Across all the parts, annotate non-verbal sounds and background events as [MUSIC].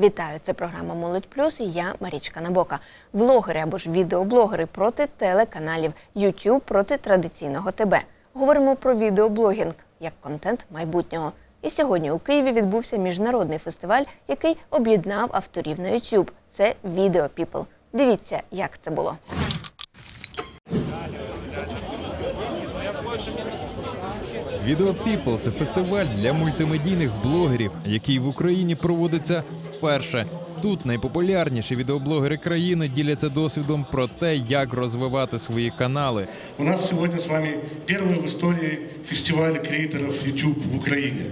Вітаю, це програма Молодь Плюс і я Марічка Набока. Блогери або ж відеоблогери проти телеканалів, YouTube проти традиційного ТБ. Говоримо про відеоблогінг як контент майбутнього. І сьогодні у Києві відбувся міжнародний фестиваль, який об'єднав авторів на YouTube. Це Video People. Дивіться, як це було. Video People – це фестиваль для мультимедійних блогерів, який в Україні проводиться вперше. Тут найпопулярніші відеоблогери країни діляться досвідом про те, як розвивати свої канали. У нас сегодня с вами первый в истории фестиваль креаторов YouTube в Украине.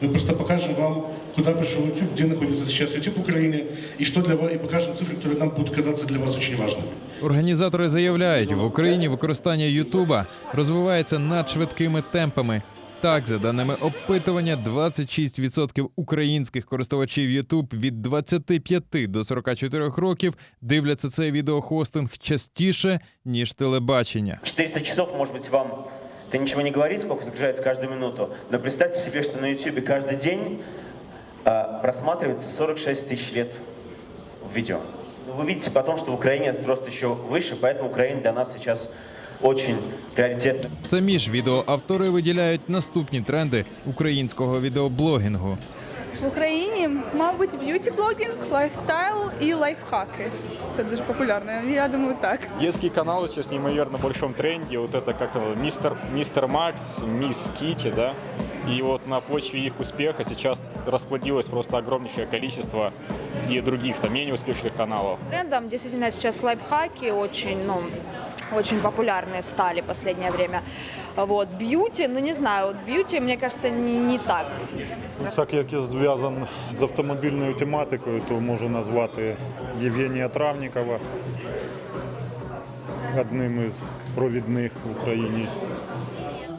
Мы просто покажем вам, куда пришел YouTube, где находится сейчас YouTube в Украине, и что для вас, и покажем цифры, которые нам будут казаться для вас очень важными. Організатори заявляють, в Україні використання Ютуба розвивається надшвидкими темпами. Так, за даними опитування, 26% українських користувачів YouTube від 25 до 44 років дивляться цей відеохостинг частіше ніж телебачення. 400 часов, может быть, вам это ничего не говорит, сколько загружается каждую минуту, но представьте себе, что на YouTube каждый день а, просматривается 46 тысяч лет в видео. Вы видите потом, что в Украине этот рост еще выше, поэтому Украина для нас сейчас очень приоритетна. Самі ж відеоавтори виділяють наступні тренди українського відеоблогінгу. В Україні, мабуть, б'юті-блогінг, лайфстайл і лайфхаки. Це дуже популярно. Я думаю, так. Детские каналы сейчас в неимоверно большом тренде. Вот это как его, мистер, мистер Макс, мисс Кити, да. И вот на почве их успеха сейчас расплодилось просто огромнейшее количество и других там менее успешных каналов. Трендом действительно сейчас лайфхаки очень, ну, очень популярные стали в последнее время. Вот, бьюти, ну не знаю, вот бьюти, мне кажется, не, не так. Так як я зв'язаний з автомобільною тематикою, то можу назвати Євгенія Травнікова одним із провідних в Україні.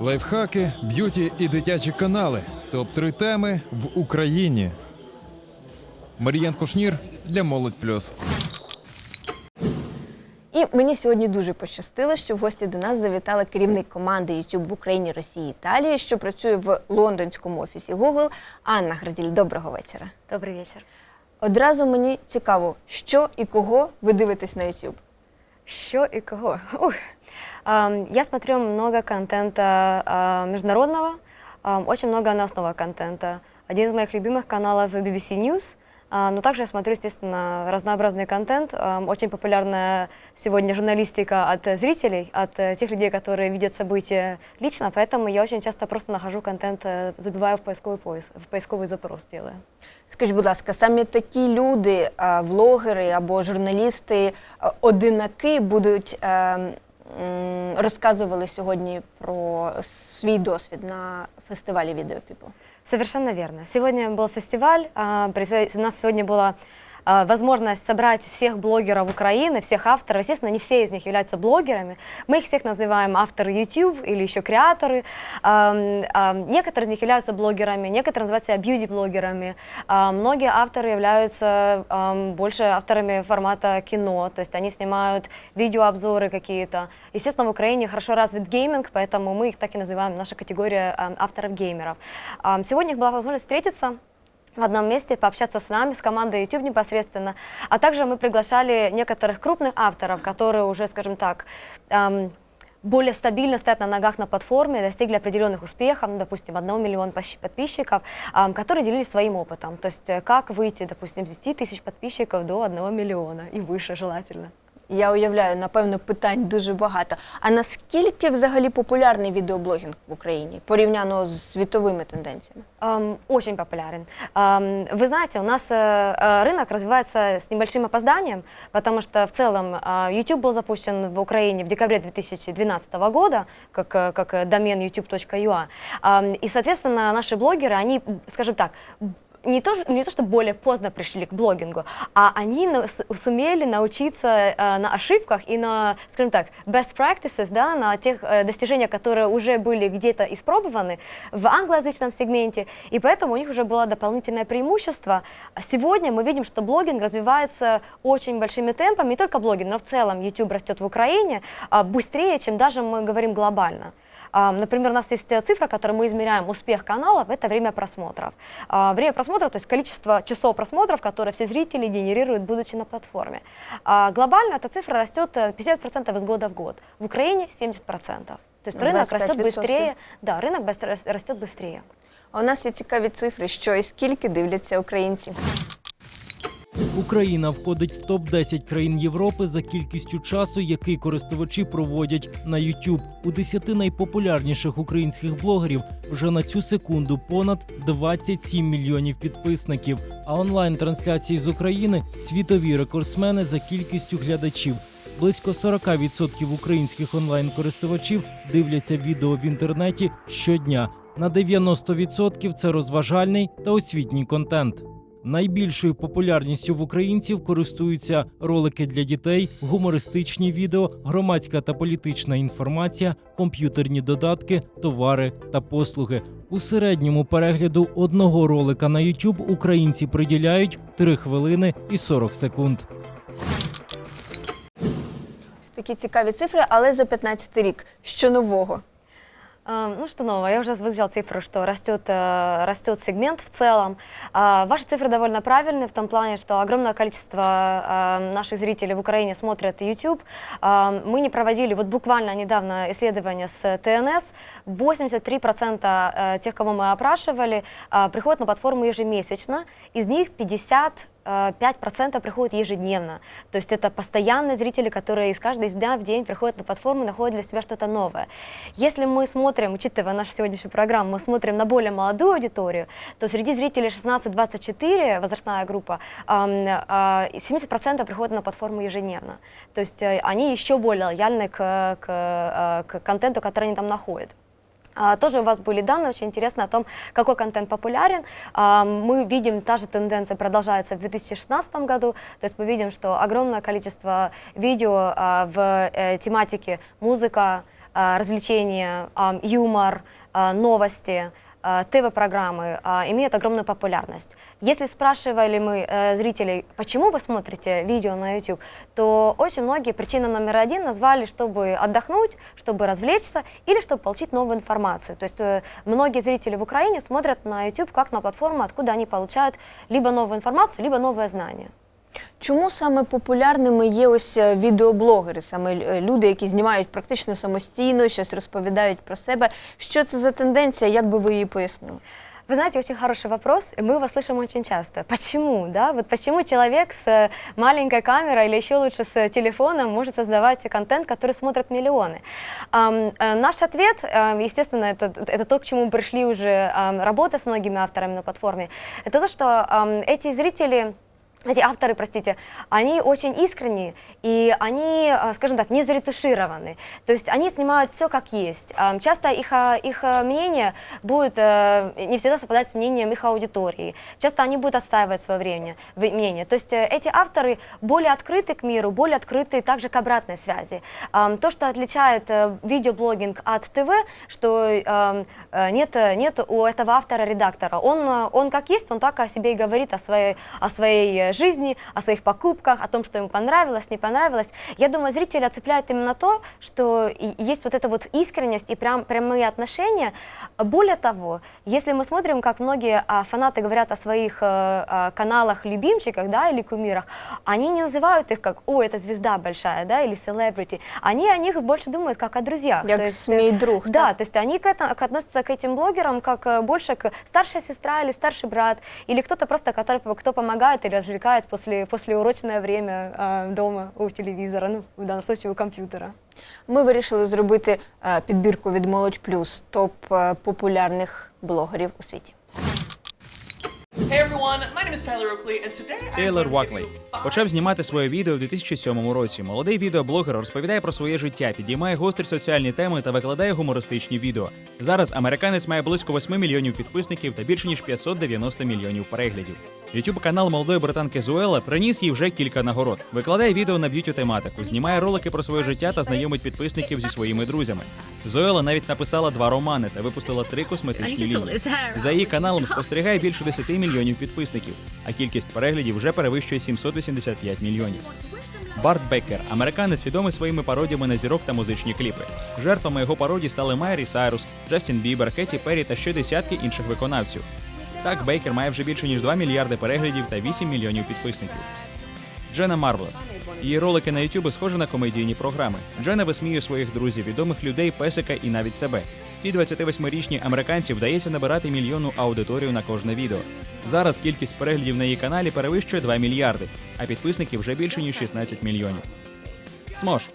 Лайфхаки, б'юті і дитячі канали. Топ 3 теми в Україні. Мар'ян Кушнір для Молодь Плюс. І мені сьогодні дуже пощастило, що в гості до нас завітала керівник команди YouTube в Україні, Росії, Італії, що працює в лондонському офісі Google. Анна Граділь, доброго вечора. Добрый вечер. Одразу мені цікаво, що і кого ви дивитесь на YouTube. Що и кого? Ух. Ам, Я смотрю много контента а, международного, ам, очень много новостного контента. Один из моих любимых каналов BBC News, а, но также я смотрю, естественно, разнообразный контент. Ам, Очень популярная сегодня журналистика от э, зрителей, от э, тех людей, которые видят события лично, поэтому я очень часто просто нахожу контент, э, забиваю в поисковый поиск, в поисковый запрос делаю. Скажіть, будь ласка, саме такі люди, а, влогери або журналісти, а, одинаки будуть е, м, розказували сьогодні про свій досвід на фестивалі Video People? Совершенно верно. Сегодня был фестиваль, у нас сегодня была а, возможность собрать всех блогеров Украины, всех авторов. Естественно, не все из них являются блогерами. Мы их всех называем авторы YouTube или еще креаторы. Некоторые из них являются блогерами, некоторые называют себя бьюти-блогерами. А, Многие авторы являются больше авторами формата кино, то есть они снимают видеообзоры какие-то. Естественно, в Украине хорошо развит гейминг, поэтому мы их так и называем, наша категория авторов-геймеров. Сегодня их была возможность встретиться в одном месте, пообщаться с нами, с командой YouTube непосредственно. А также мы приглашали некоторых крупных авторов, которые уже, скажем так, ам, более стабильно стоят на ногах на платформе, достигли определенных успехов, ну, допустим, 1 миллион подписчиков, ам, которые делились своим опытом. То есть э, как выйти, допустим, с 10 тысяч подписчиков до 1 миллиона и выше желательно. Я уявляю, напевно, питань дуже багато. А наскільки взагалі популярний відеоблогінг в Україні порівняно з світовими тенденціями? Ам, очень популярен. Ам, Вы знаете, у нас э, э, рынок развивается с небольшим опозданием, потому что в целом а, YouTube был запущен в Украине в декабре 2012 года, как, э, как э, домен youtube.ua. Ам, И, соответственно, наши блогеры, они, скажем так, не то, не то, что более поздно пришли к блогингу, а они на- сумели научиться э, на ошибках и на, скажем так, best practices, да, на тех э, достижениях, которые уже были где-то испробованы в англоязычном сегменте, и поэтому у них уже было дополнительное преимущество. Сегодня мы видим, что блогинг развивается очень большими темпами, не только блогинг, но в целом YouTube растет в Украине а, быстрее, чем даже мы говорим глобально. А, Например, у нас есть э, цифра, которой мы измеряем успех каналов, это время просмотров. А, Время просмотров, то есть количество часов просмотров, которые все зрители генерируют, будучи на платформе. А Глобально эта цифра растет э, 50% из года в год. В Украине 70%. То есть рынок растет 25%. быстрее. Да, рынок быстро- растет быстрее. А у нас є цікаві цифри, що і скільки дивляться українці. Україна входить в топ 10 країн Європи за кількістю часу, який користувачі проводять на YouTube. У 10 найпопулярніших українських блогерів вже на цю секунду понад 27 мільйонів підписників. А онлайн-трансляції з України світові рекордсмени за кількістю глядачів. Близько 40% українських онлайн-користувачів дивляться відео в інтернеті щодня. На 90% це розважальний та освітній контент. Найбільшою популярністю в українців користуються ролики для дітей, гумористичні відео, громадська та політична інформація, комп'ютерні додатки, товари та послуги. У середньому перегляду одного ролика на YouTube українці приділяють 3 хвилини і 40 секунд. Такі цікаві цифри, але за 15 рік. Що нового? А, Ну что нового, я уже озвучила цифру, что растет, э, растет сегмент в целом. А, Ваши цифры довольно правильные в том плане, что огромное количество э, наших зрителей в Украине смотрят YouTube. А, Мы не проводили, вот буквально недавно исследование с ТНС, 83% э, тех, кого мы опрашивали, а, приходят на платформу ежемесячно, из них 50 э, 5% приходят ежедневно. То есть это постоянные зрители, которые из каждого дня в день приходят на платформу и находят для себя что-то новое. Если мы смотрим, учитывая нашу сегодняшнюю программу, мы смотрим на более молодую аудиторию, то среди зрителей 16-24, возрастная группа, ам, а, 70% приходят на платформу ежедневно. То есть э, они еще более лояльны к, к, э, к контенту, который они там находят. А, Тоже у вас были данные очень интересные о том, какой контент популярен. А, Мы видим, та же тенденция продолжается в 2016 году. То есть мы видим, что огромное количество видео а, в э, тематике музыка, а, развлечения, а, юмор, а, новости, а, ТВ-программы а, имеют огромную популярность. Если спрашивали мы э, зрителей, почему вы смотрите видео на YouTube, то очень многие причина номер один назвали, чтобы отдохнуть, чтобы развлечься или чтобы получить новую информацию. То есть э, многие зрители в Украине смотрят на YouTube как на платформу, откуда они получают либо новую информацию, либо новое знание. Чому саме популярними є ось е, відеоблогери, саме е, люди, які знімають практично самостійно, щось розповідають про себе? Що це за тенденція? Як би ви її пояснили? Вы знаете, очень хороший вопрос, и мы его слышим очень часто. Почему, да? Вот почему человек с э, маленькой камерой или еще лучше с телефоном может создавать контент, который смотрят миллионы? Ам, э, наш ответ, э, естественно, это, это то, к чему пришли уже ам, работа с многими авторами на платформе, это то, что ам, эти зрители эти авторы, простите, они очень искренние, и они, а, скажем так, не заретушированы. То есть они снимают все как есть. Ам, Часто их, а, их а, мнение будет э, не всегда совпадать с мнением их аудитории. Часто они будут отстаивать свое время, мнение. То есть э, эти авторы более открыты к миру, более открыты также к обратной связи. То, что отличает э, видеоблогинг от ТВ, что нет, нет у этого автора редактора. Он, он как есть, он так о себе и говорит, о своей, о своей жизни, о своих покупках, о том, что ему понравилось, не понравилось. Я думаю, зрителя цепляет именно то, что есть вот эта вот искренность и прям, прямые отношения. Более того, если мы смотрим, как многие а, фанаты говорят о своих э, а, каналах, любимчиках, да, или кумирах, они не называют их как, о, это звезда большая, да, или celebrity. Они о них больше думают как о друзьях. Як То есть, мій э, друг. Да, так? то есть они к это, к- относятся к этим блогерам как э, больше к старшая сестра или старший брат, или кто-то просто, который, кто помогает или развлекает после, после урочное время э, дома у телевизора, ну, в данном случае у компьютера. Ми вирішили зробити е, підбірку від Молодь Плюс топ е, популярних блогерів у світі. Тейлор five почав знімати своє відео у 2007 році. Молодий відеоблогер розповідає про своє життя, підіймає гострі соціальні теми та викладає гумористичні відео. Зараз американець має близько 8 мільйонів підписників та більше ніж 590 мільйонів переглядів. youtube канал молодої британки Зуела приніс їй вже кілька нагород. Викладає відео на б'юті тематику, знімає ролики про своє життя та знайомить підписників зі своїми друзями. Зоела навіть написала два романи та випустила три косметичні лінії. За її каналом спостерігає більше 10 мільйонів підписників, а кількість переглядів вже перевищує 785 мільйонів. Барт Беккер, американець, відомий своїми пародіями на зірок та музичні кліпи. Жертвами його пародій стали Майрі Сайрус, Джастін Бібер, Кеті Перрі та ще десятки інших виконавців. Так, Бейкер має вже більше ніж 2 мільярди переглядів та 8 мільйонів підписників. Джена Марвелес. Її ролики на YouTube схожі на комедійні програми. Джена висміює своїх друзів, відомих людей, песика і навіть себе. Цій 28-річній американці вдається набирати мільйонну аудиторію на кожне відео. Зараз кількість переглядів на її каналі перевищує 2 мільярди, а підписників вже більше ніж 16 мільйонів. Смош.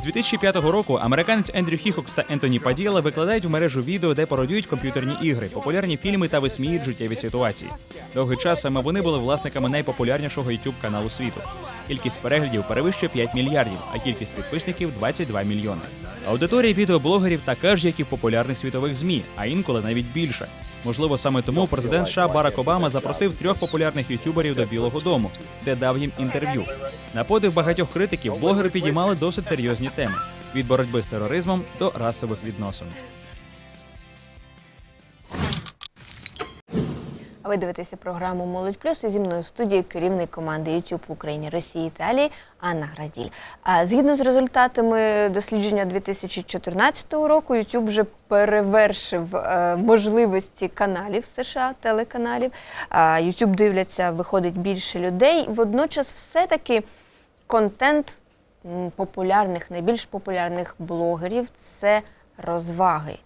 З 2005 року американець Ендрю Хіхокс та Ентоні Паділа викладають в мережу відео, де пародіюють комп'ютерні ігри, популярні фільми та висміють життєві ситуації. Довгий час саме вони були власниками найпопулярнішого youtube каналу світу. Кількість переглядів перевищує 5 мільярдів, а кількість підписників 22 мільйони. Аудиторія відеоблогерів така ж, як і в популярних світових змі, а інколи навіть більша. Можливо, саме тому президент США Барак Обама запросив трьох популярних ютуберів до Білого Дому, де дав їм інтерв'ю. На подив багатьох критиків блогери підіймали досить серйозні теми від боротьби з тероризмом до расових відносин. А ви дивитеся програму Молодь Плюс і зі мною в студії керівник команди YouTube в Україні, Росії, Італії Анна Граділь. А згідно з результатами дослідження 2014 року, YouTube вже перевершив е, можливості каналів США, телеканалів. А YouTube дивляться, виходить більше людей. Водночас, все-таки контент популярних, найбільш популярних блогерів це розваги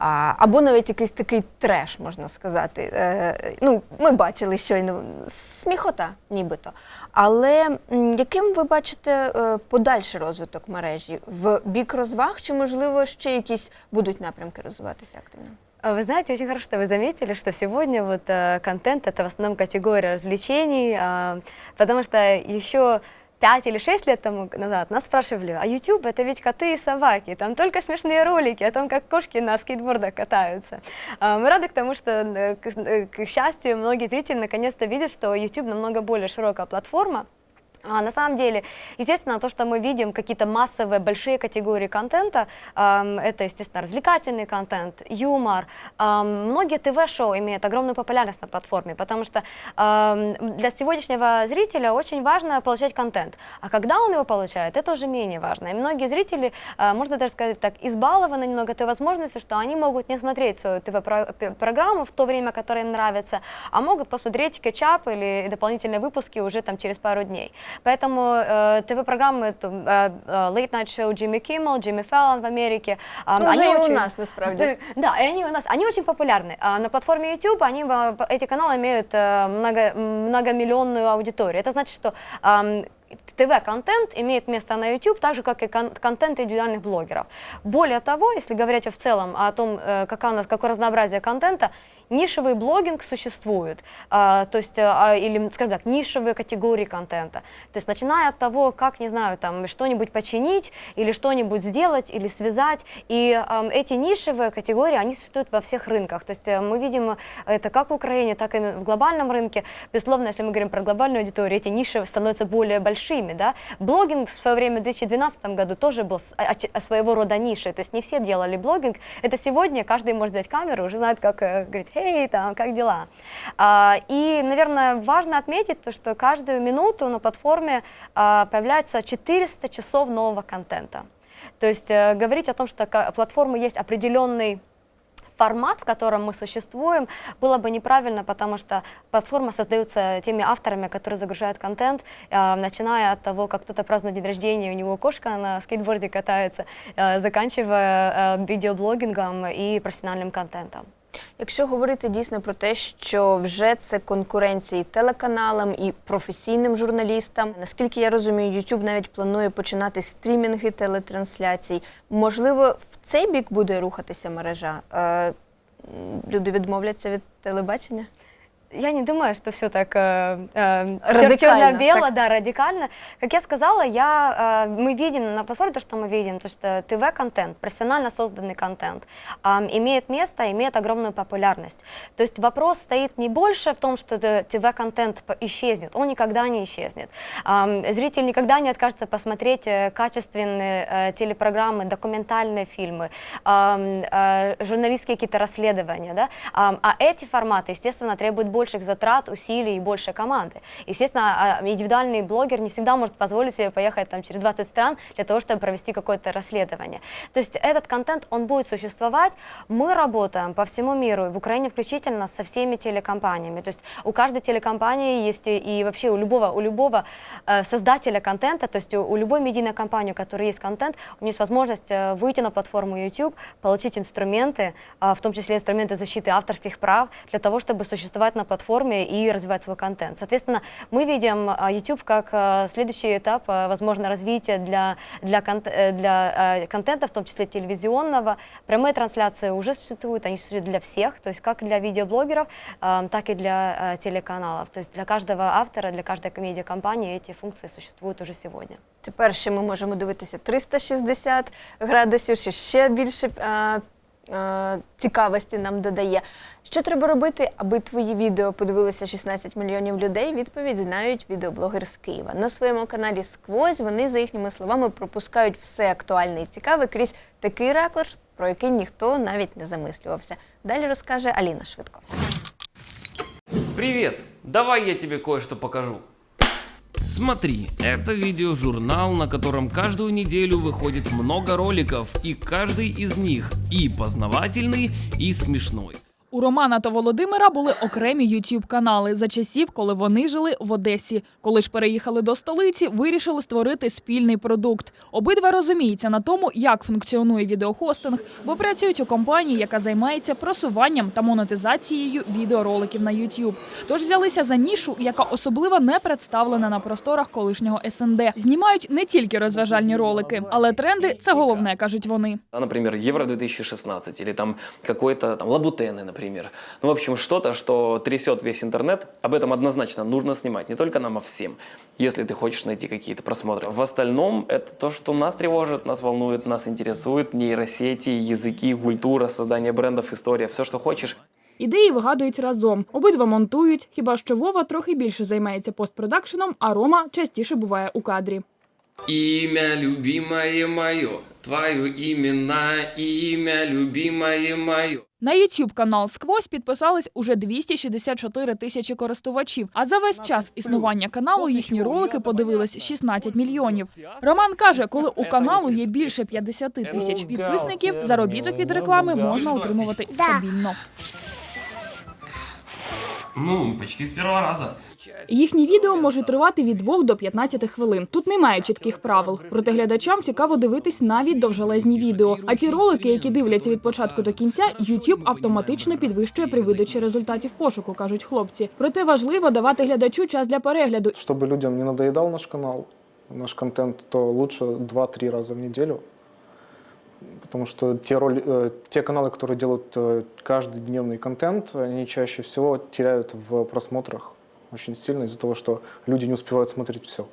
А, або навіть якийсь такий треш, можна сказати. Е, ну, ми бачили щойно сміхота, нібито. Але м, яким ви бачите е, подальший розвиток мережі? В бік розваг чи, можливо, ще якісь будуть напрямки розвиватися активно? А Вы знаете, очень хорошо, что вы заметили, что сегодня вот э, контент это в основном категория развлечений, а, потому что еще пять или шесть лет тому назад нас спрашивали, а YouTube это ведь коты и собаки, там только смешные ролики о том, как кошки на скейтбордах катаются. А, Мы рады к тому, что, э, к, э, к счастью, многие зрители наконец-то видят, что YouTube намного более широкая платформа, а на самом деле, естественно, то, что мы видим, какие-то массовые большие категории контента, эм, это, естественно, развлекательный контент, юмор. Эм, многие ТВ-шоу имеют огромную популярность на платформе, потому что эм, для сегодняшнего зрителя очень важно получать контент. А когда он его получает, это уже менее важно. И многие зрители, э, можно даже сказать так, избалованы немного той возможностью, что они могут не смотреть свою ТВ-программу в то время, которое им нравится, а могут посмотреть кетчап или дополнительные выпуски уже там через пару дней. Поэтому э, ТВ-программы, то, э, э, Late Night Show Джимми Киммел, Джимми Феллон в Америке, э, Ну, уже и у нас, насправді. [LAUGHS] Да, и они у нас, они очень популярны. А на платформе YouTube они, э, эти каналы имеют э, много, многомиллионную аудиторию. Это значит, что эм, ТВ-контент имеет место на YouTube, так же, как и кон- контент индивидуальных блогеров. Более того, если говорить в целом о том, э, какая у нас, какое разнообразие контента, нишевый блогинг существует, а, то есть, а, или, скажем так, нишевые категории контента. То есть, начиная от того, как, не знаю, там, что-нибудь починить, или что-нибудь сделать, или связать, и ам, эти нишевые категории, они существуют во всех рынках. То есть, э, мы видим это как в Украине, так и в глобальном рынке. Безусловно, если мы говорим про глобальную аудиторию, эти ниши становятся более большими, да. Блогинг в свое время, в 2012 году, тоже был с- оч- своего рода нишей, то есть, не все делали блогинг. Это сегодня каждый может взять камеру, уже знает, как э, говорить, эй, там, как дела? А, и, наверное, важно отметить то, что каждую минуту на платформе а, появляется 400 часов нового контента. То есть э, говорить о том, что платформы есть определенный формат, в котором мы существуем, было бы неправильно, потому что платформа создается теми авторами, которые загружают контент, э, начиная от того, как кто-то празднует день рождения, у него кошка на скейтборде катается, э, заканчивая э, видеоблогингом и профессиональным контентом. Якщо говорити дійсно про те, що вже це конкуренція і телеканалам, і професійним журналістам, наскільки я розумію, YouTube навіть планує починати стрімінги телетрансляцій. Можливо, в цей бік буде рухатися мережа. Е, люди відмовляться від телебачення? Я не думаю, что все так э, э, Радикально, черно-бело, так. да, радикально. Как я сказала, я, э, мы видим на платформе то, что мы видим, то, что ТВ-контент, профессионально созданный контент, ам, имеет место, имеет огромную популярность. То есть вопрос стоит не больше в том, что ТВ-контент исчезнет, он никогда не исчезнет. Ам, зритель никогда не откажется посмотреть э, качественные э, телепрограммы, документальные фильмы, ам, э, журналистские какие-то расследования, да, Ам, а эти форматы, естественно, требуют больше больших затрат, усилий и больше команды. Естественно, а, индивидуальный блогер не всегда может позволить себе поехать там, через 20 стран для того, чтобы провести какое-то расследование. То есть этот контент, он будет существовать. Мы работаем по всему миру, в Украине включительно со всеми телекомпаниями. То есть у каждой телекомпании есть и, вообще у любого, у любого э, создателя контента, то есть у, у любой медийной компании, у которой есть контент, у нее есть возможность э, выйти на платформу YouTube, получить инструменты, а, в том числе инструменты защиты авторских прав, для того, чтобы существовать на платформе и развивать свой контент. Соответственно, мы видим а, YouTube как а, следующий этап, а, возможно, развития для, для, э, для контента, в том числе телевизионного. Прямые трансляции уже существуют, они существуют для всех, то есть как для видеоблогеров, так и для телеканалов. То есть для каждого автора, для каждой медиакомпании эти функции существуют уже сегодня. Тепер ще ми можемо дивитися 360 градусів, що ще більше цікавості нам додає. Що треба робити, аби твої відео подивилися 16 мільйонів людей? Відповідь знають відеоблогер з Києва. На своєму каналі Сквозь вони, за їхніми словами, пропускають все актуальне і цікаве крізь такий ракурс, про який ніхто навіть не замислювався. Далі розкаже Аліна Швидко. Привет! Давай я тебе кое-что покажу. Смотри, это видеожурнал, на котором каждую неделю выходит много роликов, и каждый из них и познавательный, и смешной. У Романа та Володимира були окремі youtube канали за часів, коли вони жили в Одесі. Коли ж переїхали до столиці, вирішили створити спільний продукт. Обидва розуміються на тому, як функціонує відеохостинг, бо працюють у компанії, яка займається просуванням та монетизацією відеороликів на YouTube. Тож взялися за нішу, яка особливо не представлена на просторах колишнього СНД. Знімають не тільки розважальні ролики, але тренди це головне, кажуть вони. А, Например, Евро 2016 или там какой-то там Лабутены, например. Ну, в общем, что-то, что трясет весь интернет. Об этом однозначно нужно снимать, не только нам, а всем, если ты хочешь найти какие-то просмотры. В остальном, это то, что нас тревожит, нас волнует, нас интересует. Нейросети, языки, культура, создание брендов, история, все, что хочешь. Ідеї вигадують разом. Обидва монтують. Хіба що Вова трохи більше займається постпродакшеном, а Рома частіше буває у кадрі. Имя любимое мое, твое имена, имя любимое мое. На YouTube канал Сквозь підписались уже 264 тисячі користувачів. А за весь час існування каналу їхні ролики подивились 16 мільйонів. Роман каже, коли у каналу є більше 50 тисяч підписників, заробіток від реклами можна отримувати стабільно. Ну, почти с первого раза. Їхні відео можуть тривати від 2 до 15 хвилин. Тут немає чітких правил. Проте глядачам цікаво дивитись навіть довжелезні відео. А ті ролики, які дивляться від початку до кінця, YouTube автоматично підвищує при видачі результатів пошуку, кажуть хлопці. Проте важливо давати глядачу час для перегляду. Чтобы людям не надоедал наш канал, наш контент, то лучше 2-3 раза в неделю. Потому что те, роли, э, те каналы, которые делают э, каждодневный контент, они чаще всего теряют в просмотрах очень сильно из-за того, что люди не успевают смотреть все.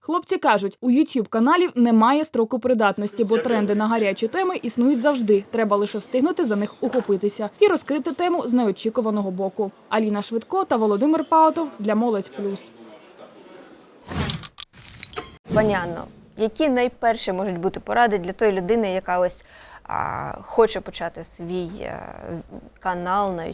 Хлопці кажуть, у youtube каналів немає строку придатності, бо тренди на гарячі теми існують завжди. Треба лише встигнути за них ухопитися і розкрити тему з неочікуваного боку. Аліна Швидко та Володимир Паутов для Молодь Плюс. Пані Анно, які найперше можуть бути поради для тої людини, яка ось а, хоче почати свій а, канал на?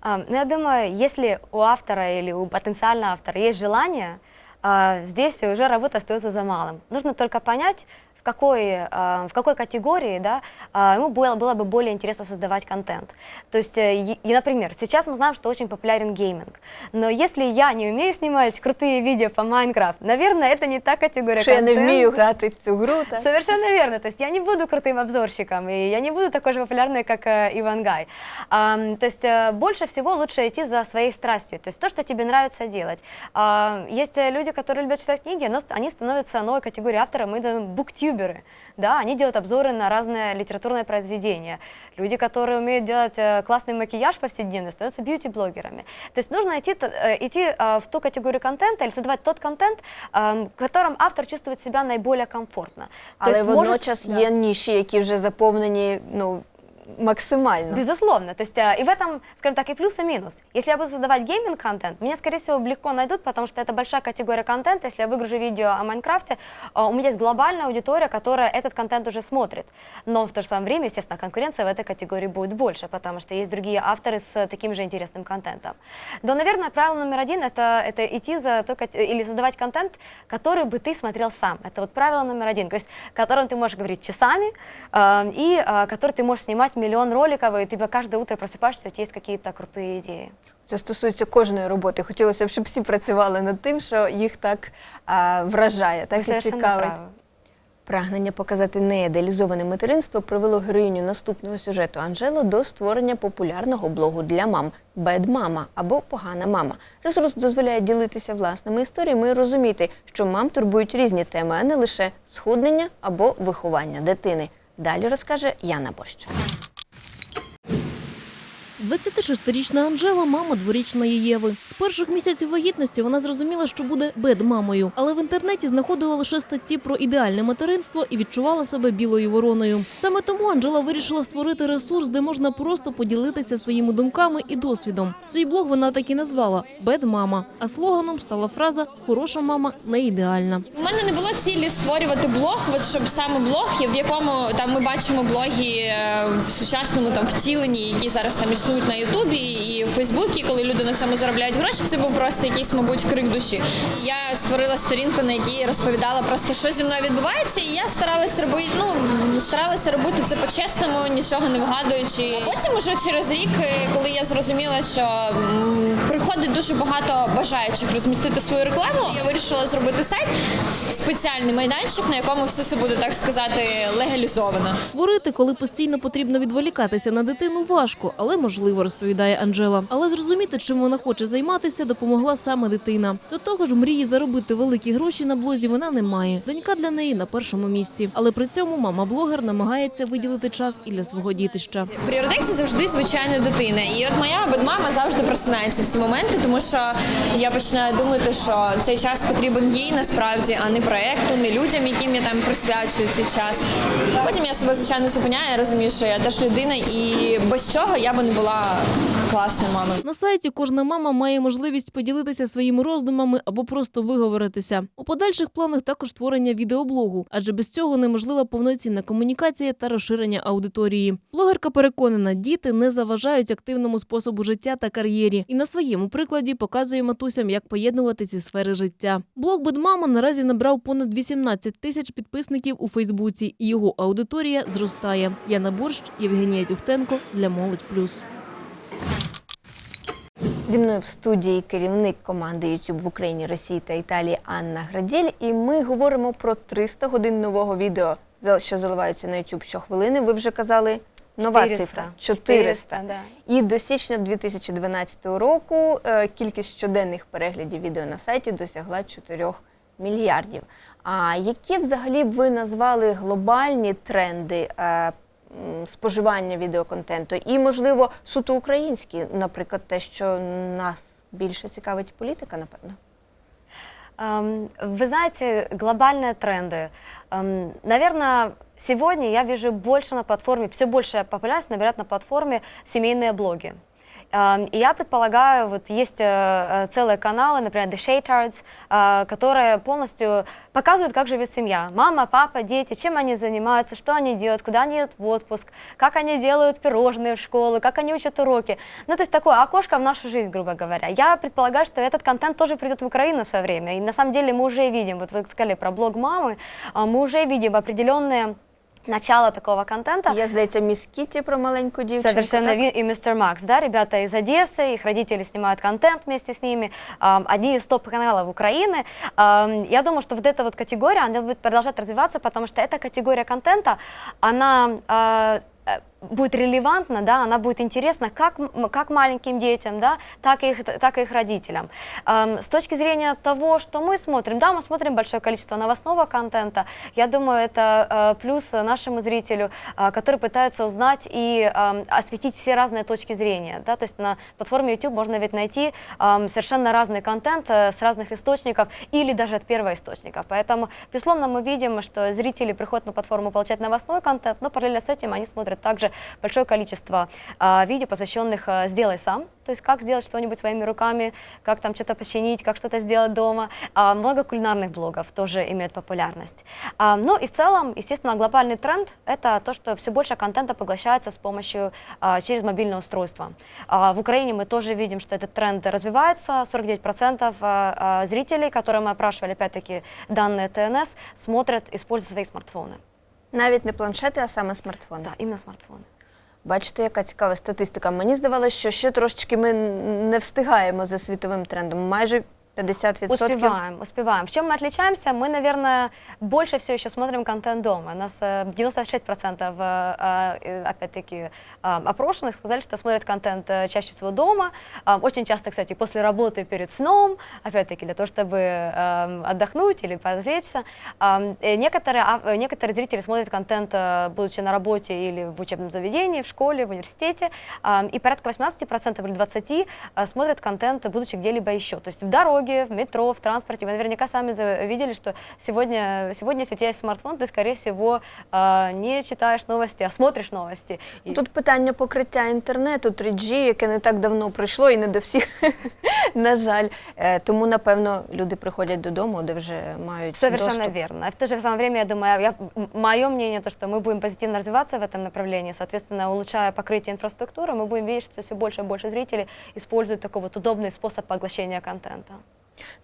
А, Ну, я думаю, если у автора или у потенциального автора есть желание, а, здесь уже работа остается за малым. Нужно только понять, в какой, а, в какой категории да, а, ему было, было бы более интересно создавать контент. То есть, э, и, и, например, сейчас мы знаем, что очень популярен гейминг. Но если я не умею снимать крутые видео по Майнкрафт, наверное, это не та категория Що я не вмію грати в цю гру, так? Совершенно верно. То есть я не буду крутым обзорщиком, и я не буду такой же популярной, как э, Иван Гай. То есть э, больше всего лучше идти за своей страстью, то есть то, что тебе нравится делать. А, есть люди, которые любят читать книги, но они становятся новой категорией автора, мы называем буктюберы. Да, они делают обзоры на разные литературные произведения. Люди, которые умеют делать э, классный макияж повседневный, становятся бьюти-блогерами. То есть нужно идти, т- э, идти э, в ту категорию контента или создавать тот контент, эм, в котором автор чувствует себя наиболее комфортно. То Але есть может- водночас да. є ніші, які вже заповнені ну, максимально. Безусловно. То есть э, и в этом, скажем так, и плюс, и минус. Если я буду создавать гейминг-контент, меня, скорее всего, легко найдут, потому что это большая категория контента. Если я выгружу видео о Майнкрафте, э, у меня есть глобальная аудитория, которая этот контент уже смотрит. Но в то же самое время, естественно, конкуренция в этой категории будет больше, потому что есть другие авторы с таким же интересным контентом. Но, наверное, правило номер один это, это идти за то, или создавать контент, который бы ты смотрел сам. Это вот правило номер один, то есть, о котором ты можешь говорить часами, э, и который ты можешь снимать миллион роликов, и ты каждое утро просыпаешься, у тебя есть какие-то крутые идеи. Це стосується кожної роботи. Хотілося б, щоб всі працювали над тим, що їх так а, вражає, так Ви і совершенно цікавить. праві. Прагнення показати неідеалізоване материнство привело героїню наступного сюжету Анжело до створення популярного блогу для мам Bad Mama або Погана мама. Ресурс дозволяє ділитися власними історіями і розуміти, що мам турбують різні теми, а не лише схуднення або виховання дитини. Далі розкаже Яна Борщ. 26-річна Анжела – мама дворічної Єви. З перших місяців вагітності вона зрозуміла, що буде бед-мамою. Але в інтернеті знаходила лише статті про ідеальне материнство і відчувала себе білою вороною. Саме тому Анжела вирішила створити ресурс, де можна просто поділитися своїми думками і досвідом. Свій блог вона так і назвала «Бед-мама», а слоганом стала фраза «Хороша мама не ідеальна». У мене не було цілі створювати блог, от щоб саме блог, в якому там ми бачимо блоги е, в сучасному там втіленні, які зараз там існують на Ютубі і в Фейсбуці, коли люди на цьому заробляють гроші. Це був просто якийсь, мабуть, крик душі. Я створила сторінку, на якій розповідала просто, що зі мною відбувається, і я старалася робити, ну старалася робити це по-чесному, нічого не вигадуючи. А потім, уже через рік, е, коли я зрозуміла, що приходить дуже багато бажаючих розмістити свою рекламу, я вирішила зробити сайт, спеціальний майданчик, на якому все це буде так сказати легалізовано. Творити, коли постійно потрібно відволікатися на дитину, важко, але можливо, розповідає Анжела. Але зрозуміти, чим вона хоче займатися, допомогла саме дитина. До того ж, мрії заробити великі гроші на блозі вона не має. Донька для неї на першому місці. Але при цьому мама-блогер намагається виділити час і для свого дітища. В пріоритеті завжди звичайна дитина. І от моя бедмама завжди просинається в ці моменти, тому що я починаю думати, що цей час потрібен їй насправді, а не проекту, не людям, яким я там присвячую цей час. Потім я себе звичайно зупиняю, я розумію, що я теж людина, і без цього я би не була класною мамою. На сайті кожна мама має можливість поділитися своїми роздумами або просто виговоритися. У подальших планах також створення відеоблогу, адже без цього неможлива повноцінна комунікація та розширення аудиторії. Блогерка переконана, діти не заважають активному способу життя та кар'єрі, і на своєму прикладі показує матусям, як поєднувати ці сфери життя. Блог «Бедмама» наразі набрав понад 18 тисяч підписників у Фейсбуці, і його аудиторія зростає. Яна Борщ, Євгенія Тюхтенко для Молодь Плюс. Зі мною в студії керівник команди YouTube в Україні, Росії та Італії Анна Граділь. І ми говоримо про 300 годин нового відео, за- що заливаються на YouTube щохвилини. Ви вже казали нова 400. цифра 400. 400, да. І до січня 2012 року е, кількість щоденних переглядів відео на сайті досягла 4 мільярдів. А які взагалі б ви назвали глобальні тренди е, споживання відеоконтенту? І, можливо, суто українські, наприклад, те, що нас більше цікавить політика, напевно? Эм, Вы знаете, глобальные тренды. Эм, Наверное, сегодня я вижу больше на платформе, все больше популярность набирают на платформе семейные блоги. И я предполагаю, вот есть э, э, целые каналы, например, The Shatards, э, которые полностью показывают, как живет семья. Мама, папа, дети, чем они занимаются, что они делают, куда они идут в отпуск, как они делают пирожные в школу, как они учат уроки. Ну, то есть такое окошко в нашу жизнь, грубо говоря. Я предполагаю, что этот контент тоже придет в Украину в свое время. И на самом деле мы уже видим, вот вы сказали про блог мамы, а, мы уже видим определенные начало такого контента. Я, здається, міс Кіті про маленьку дівчинку. Совершенно так? верно. И Мистер Макс, да, ребята из Одессы, их родители снимают контент вместе с ними, ам, одни из топ-каналов Украины. Ам, Я думаю, что вот эта вот категория, она будет продолжать развиваться, потому что эта категория контента, она а, э, будет релевантна, да, она будет интересна как, как маленьким детям, да, так и их, так и их родителям. Ам, С точки зрения того, что мы смотрим, да, мы смотрим большое количество новостного контента, я думаю, это э, плюс нашему зрителю, а, который пытается узнать и ам, осветить все разные точки зрения, да, то есть на платформе YouTube можно ведь найти ам, совершенно разный контент э, с разных источников или даже от первоисточников, поэтому, безусловно, мы видим, что зрители приходят на платформу получать новостной контент, но параллельно с этим они смотрят также большое количество а, видео, посвященных а, «Сделай сам», то есть как сделать что-нибудь своими руками, как там что-то починить, как что-то сделать дома. А, много кулинарных блогов тоже имеют популярность. Ну и в целом, естественно, глобальный тренд – это то, что все больше контента поглощается с помощью, через мобильное устройство. В Украине мы тоже видим, что этот тренд развивается. 49% а, а, зрителей, которые мы опрашивали, опять-таки, данные ТНС, смотрят, используя свои смартфоны. Навіть не планшети, а саме смартфони. Так, іменно смартфони. Бачите, яка цікава статистика. Мені здавалося, що ще трошечки ми не встигаємо за світовим трендом. Майже 50%. Успеваем, успеваем. В чем мы отличаемся? Мы, наверное, больше все еще смотрим контент дома. У нас э, 96% э, э, опять-таки э, опрошенных сказали, что смотрят контент чаще всего дома. А, Очень часто, кстати, после работы перед сном, опять-таки для того, чтобы э, отдохнуть или развлечься. А, э, Некоторые, э, некоторые зрители смотрят контент, будучи на работе или в учебном заведении, в школе, в университете. А, И порядка 18% или 20% э, смотрят контент, будучи где-либо еще. То есть в дороге, в метро, в транспорте. Вы наверняка сами за- видели, что сегодня, сегодня если у тебя есть смартфон, ты, скорее всего, э, не читаешь новости, а смотришь новости. И- Тут питання покриття інтернету, 3G, яке не так давно прийшло і не до всіх, [LAUGHS] на жаль. Е, Тому, напевно, люди приходять додому, де вже мають Совершенно доступ. верно. И в то же самое время, я думаю, я, мое мнение, то, что мы будем позитивно развиваться в этом направлении, соответственно, улучшая покрытие инфраструктуры, мы будем видеть, что все больше и больше зрителей используют такой вот удобный способ поглощения контента.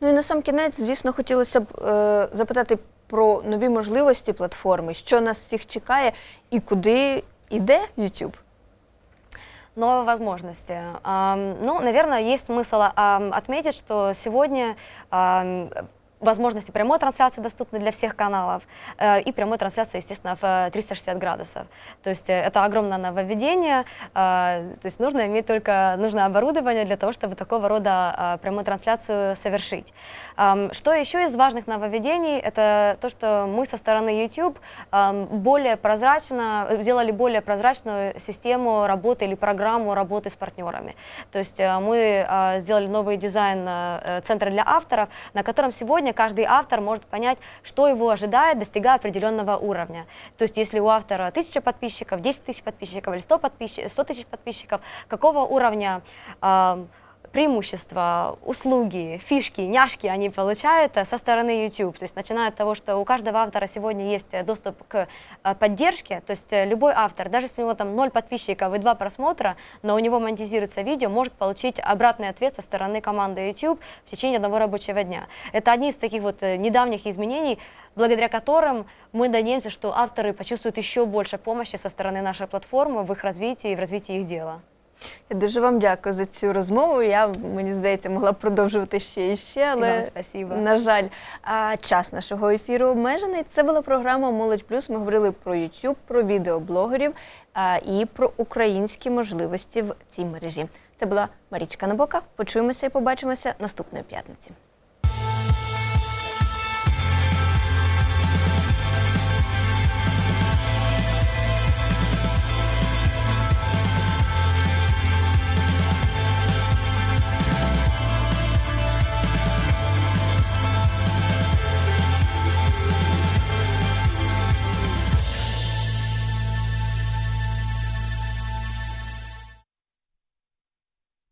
Ну і на сам кінець, звісно, хотілося б е, запитати про нові можливості платформи, що нас всіх чекає і куди йде YouTube. Новые возможности. Ам, Ну, наверное, есть смысл отметить, что сегодня ам, возможности прямой трансляции доступны для всех каналов э, и прямой трансляции, естественно, в э, 360 градусов. То есть э, это огромное нововведение, э, то есть нужно иметь только нужное оборудование для того, чтобы такого рода э, прямую трансляцию совершить. Ам, Что еще из важных нововведений, это то, что мы со стороны YouTube ам, более прозрачно, сделали более прозрачную систему работы или программу работы с партнерами. То есть э, мы э, сделали новый дизайн э, центра для авторов, на котором сегодня каждый автор может понять, что его ожидает, достигая определенного уровня. То есть если у автора 1000 подписчиков, 10 тысяч подписчиков или 100, подписчиков, 100 тысяч подписчиков, какого уровня ам, преимущества, услуги, фишки, няшки они получают э, со стороны YouTube. То есть начиная от того, что у каждого автора сегодня есть э, доступ к э, поддержке, то есть любой автор, даже если у него там 0 подписчиков и 2 просмотра, но у него монетизируется видео, может получить обратный ответ со стороны команды YouTube в течение одного рабочего дня. Это одни из таких вот недавних изменений, благодаря которым мы надеемся, что авторы почувствуют еще больше помощи со стороны нашей платформы в их развитии и в развитии их дела. Я дуже вам дякую за цю розмову. Я, мені здається, могла б продовжувати ще і ще, але, вам на жаль, а, час нашого ефіру обмежений. Це була програма Молодь Плюс. Ми говорили про YouTube, про відеоблогерів а, і про українські можливості в цій мережі. Це була Марічка Набока. Почуємося і побачимося наступної п'ятниці.